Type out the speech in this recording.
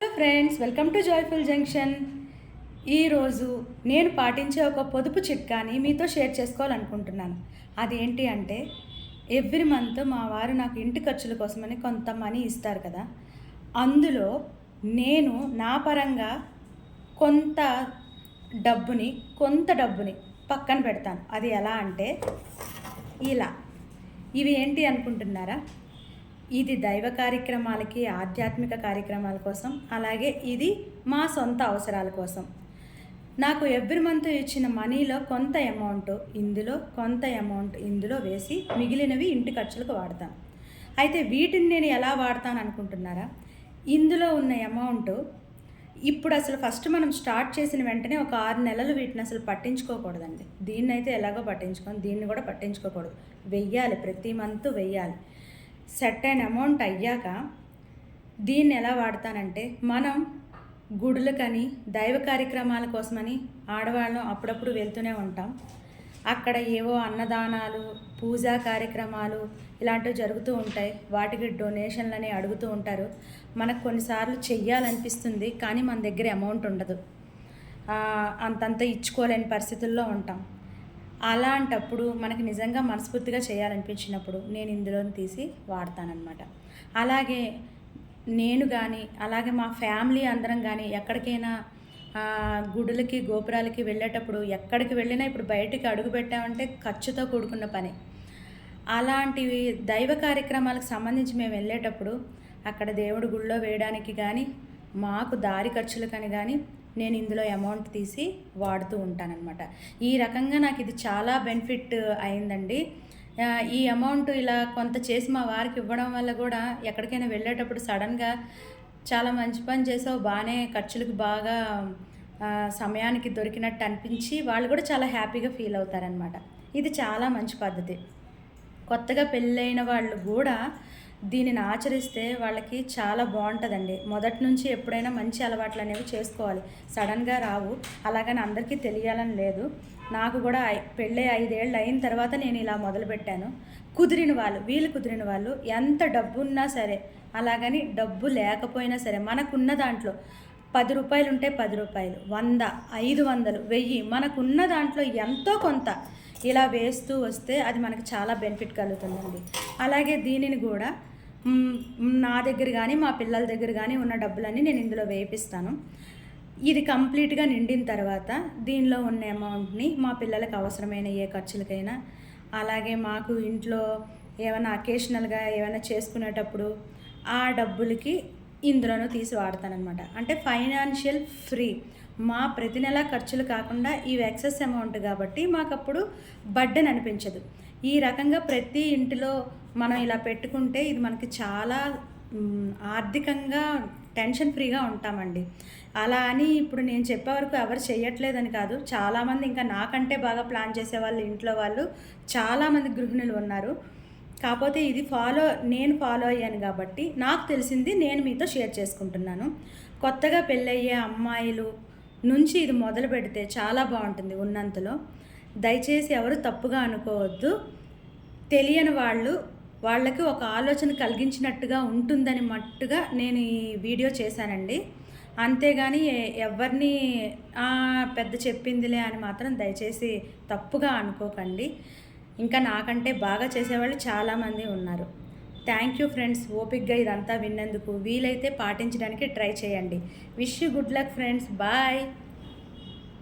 Hello friends welcome to joyful junction ఈరోజు నేను పాటించే ఒక పొదుపు చిట్కాని మీతో షేర్ చేసుకోవాలనుకుంటున్నాను. అదేంటి అంటే ఎవ్రీ మంత్ మా వారు నాకు ఇంటి ఖర్చుల కోసమని కొంత మనీ ఇస్తారు కదా. అందులో నేను నా పరంగా కొంత డబ్బుని కొంత డబ్బుని పక్కన పెడతాను. అది ఎలా అంటే ఇలా. ఇవి ఏంటి అనుకుంటున్నారా? ఇది దైవ కార్యక్రమాలకి ఆధ్యాత్మిక కార్యక్రమాల కోసం అలాగే ఇది మా సొంత అవసరాల కోసం. నాకు ఎవ్రీ మంత్ ఇచ్చిన మనీలో కొంత అమౌంట్ ఇందులో కొంత అమౌంట్ ఇందులో వేసి మిగిలినవి ఇంటి ఖర్చులకు వాడతాం. అయితే వీటిని నేను ఎలా వాడతాను అనుకుంటున్నారా? ఇందులో ఉన్న అమౌంట్ ఇప్పుడు అసలు ఫస్ట్ మనం స్టార్ట్ చేసిన వెంటనే ఒక ఆరు నెలలు వీటిని అసలు పట్టించుకోకూడదండి. దీన్ని అయితే ఎలాగో పట్టించుకొని దీన్ని కూడా పట్టించుకోకూడదు. వెయ్యాలి ప్రతి మంత్ వెయ్యాలి. సెట్ అయిన అమౌంట్ అయ్యాక దీన్ని ఎలా వాడతానంటే మనం గుడులకని దైవ కార్యక్రమాల కోసమని ఆడవాళ్ళం అప్పుడప్పుడు వెళ్తూనే ఉంటాం. అక్కడ ఏవో అన్నదానాలు పూజా కార్యక్రమాలు ఇలాంటివి జరుగుతూ ఉంటాయి. వాటికి డొనేషన్లని అడుగుతూ ఉంటారు. మనకు కొన్నిసార్లు చెయ్యాలనిపిస్తుంది కానీ మన దగ్గర అమౌంట్ ఉండదు. అంతంత ఇచ్చుకోలేని పరిస్థితుల్లో ఉంటాం. అలాంటప్పుడు మనకి నిజంగా మనస్ఫూర్తిగా చేయాలనిపించినప్పుడు నేను ఇందులో తీసి వాడతానన్నమాట. అలాగే నేను కానీ అలాగే మా ఫ్యామిలీ అందరం కానీ ఎక్కడికైనా గుడులకి గోపురాలకి వెళ్ళేటప్పుడు ఎక్కడికి వెళ్ళినా ఇప్పుడు బయటికి అడుగు పెట్టామంటే ఖర్చుతో కూడుకున్న పని. అలాంటివి దైవ కార్యక్రమాలకు సంబంధించి మేము వెళ్ళేటప్పుడు అక్కడ దేవుడి గుళ్ళో వేయడానికి కానీ మాకు దారి ఖర్చులకని కానీ నేను ఇందులో అమౌంట్ తీసి వాడుతూ ఉంటానన్నమాట. ఈ రకంగా నాకు ఇది చాలా బెనిఫిట్ అయిందండి. ఈ అమౌంట్ ఇలా కొంత చేసి మా వారికి ఇవ్వడం వల్ల కూడా ఎక్కడికైనా వెళ్ళేటప్పుడు సడన్గా చాలా మంచి పని చేసావు బాగానే ఖర్చులకు బాగా సమయానికి దొరికినట్టు అనిపించి వాళ్ళు కూడా చాలా హ్యాపీగా ఫీల్ అవుతారనమాట ఇది చాలా మంచి పద్ధతి. కొత్తగా పెళ్ళైన వాళ్ళు కూడా దీనిని ఆచరిస్తే వాళ్ళకి చాలా బాగుంటుందండి. మొదటి నుంచి ఎప్పుడైనా మంచి అలవాట్లు అనేవి చేసుకోవాలి. సడన్గా రావు. అలాగని అందరికీ తెలియాలని లేదు. నాకు కూడా పెళ్ళి ఐదేళ్ళు అయిన తర్వాత నేను ఇలా మొదలుపెట్టాను. కుదిరిన వాళ్ళు వీళ్ళు కుదిరిన వాళ్ళు ఎంత డబ్బు ఉన్నా సరే అలాగని డబ్బు లేకపోయినా సరే మనకున్న దాంట్లో పది రూపాయలు ఉంటే పది రూపాయలు వంద ఐదు వందలు వెయ్యి మనకున్న దాంట్లో ఎంతో కొంత ఇలా వేస్తూ వస్తే అది మనకు చాలా బెనిఫిట్ కలుగుతుందండి. అలాగే దీనిని కూడా నా దగ్గర కానీ మా పిల్లల దగ్గర కానీ ఉన్న డబ్బులన్నీ నేను ఇందులో వేపిస్తాను. ఇది కంప్లీట్గా నిండిన తర్వాత దీనిలో ఉన్న అమౌంట్ని మా పిల్లలకు అవసరమైన ఏ ఖర్చులకైనా అలాగే మాకు ఇంట్లో ఏమైనా అకేషనల్గా ఏమైనా చేసుకునేటప్పుడు ఆ డబ్బులకి ఇందులోనూ తీసి వాడతానమాట అంటే ఫైనాన్షియల్ ఫ్రీ మా ప్రతి నెల ఖర్చులు కాకుండా ఇవి ఎక్సెస్ అమౌంట్ కాబట్టి మాకు అప్పుడు బడ్డెన్ అనిపించదు. ఈ రకంగా ప్రతి ఇంటిలో మనం ఇలా పెట్టుకుంటే ఇది మనకి చాలా ఆర్థికంగా టెన్షన్ ఫ్రీగా ఉంటామండి. అలా అని ఇప్పుడు నేను చెప్పే వరకు ఎవరు చేయట్లేదని కాదు. చాలామంది ఇంకా నాకంటే బాగా ప్లాన్ చేసే వాళ్ళు ఇంట్లో వాళ్ళు చాలామంది గృహిణులు ఉన్నారు. కాకపోతే ఇది ఫాలో నేను ఫాలో అయ్యాను కాబట్టి నాకు తెలిసింది నేను మీతో షేర్ చేసుకుంటున్నాను. కొత్తగా పెళ్ళయ్యే అమ్మాయిలు నుంచి ఇది మొదలు పెడితే చాలా బాగుంటుంది ఉన్నంతలో. దయచేసి ఎవరు తప్పుగా అనుకోవద్దు. తెలియని వాళ్ళు వాళ్ళకి ఒక ఆలోచన కలిగించినట్టుగా ఉంటుందని మట్టుగా నేను ఈ వీడియో చేశానండి. అంతేగాని ఎవరిని పెద్ద చెప్పిందిలే అని మాత్రం దయచేసి తప్పుగా అనుకోకండి. ఇంకా నాకంటే బాగా చేసేవాళ్ళు చాలామంది ఉన్నారు. థ్యాంక్ యూ ఫ్రెండ్స్ ఓపిక్గా ఇదంతా విన్నందుకు వీలైతే పాటించడానికి ట్రై చేయండి. Wish you good luck friends bye